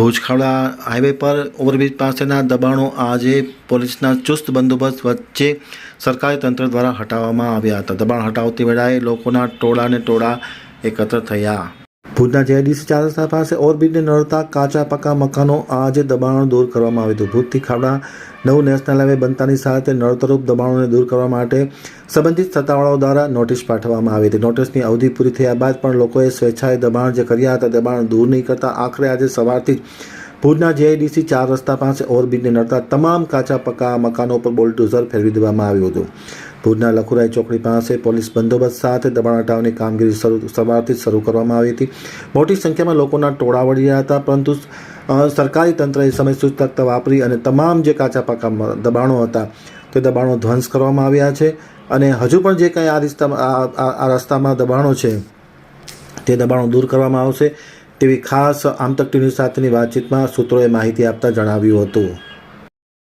Bhuj Khavda highway પર overbridge પાસેના દબાણો આજે પોલીસના ચુસ્ત બંદોબસ્ત વચ્ચે સરકારી તંત્ર દ્વારા હટાવવામાં આવ્યા હતા. દબાણ હટાવતી વેળાએ લોકોના ટોળાને ટોળા એકત્ર થયા. ભુજના જેડીસી ચાર રસ્તા પાસે ઓવરબ્રિજને નડતા કાચા પાકા મકાનો આજે દબાણો દૂર કરવામાં આવ્યું હતું. ભુજથી ખાવડા નવું નેશનલ હાઈવે બનતાની સાથે નડતરૂપ દબાણોને દૂર કરવા માટે સંબંધિત સત્તાવાળાઓ દ્વારા નોટિસ પાઠવવામાં આવી હતી. નોટિસની અવધિ પૂરી થયા બાદ પણ લોકોએ સ્વેચ્છાએ દબાણ જે કર્યા હતા દબાણ દૂર નહીં કરતા આખરે આજે સવારથી જ ભુજના જેઆઈડીસી ચાર રસ્તા પાસે ઓવરબ્રિજને નડતા તમામ કાચા પક્કા મકાનો પર બોલ્ડોઝર ફેરવી દેવામાં આવ્યું હતું. ભુજના લખુરાઈ ચોકડી પાસે પોલીસ બંદોબસ્ત સાથે દબાણ હટાવની કામગીરી શરૂ, સવારથી શરૂ કરવામાં આવી હતી. મોટી સંખ્યામાં લોકોના ટોળા વળી રહ્યા હતા, પરંતુ સરકારી તંત્રએ સમય સૂચકતા વાપરી અને તમામ જે કાચા પાકા દબાણો હતા, તે દબાણો ધ્વંસ કરવામાં આવ્યા છે. અને હજુ પણ જે કંઈ આ રસ્તામાં આ રસ્તામાં દબાણો છે, તે દબાણો દૂર કરવામાં આવશે તેવી ખાસ આમતક ટીવી સાથેની વાતચીતમાં સૂત્રોએ માહિતી આપતા જણાવ્યું હતું.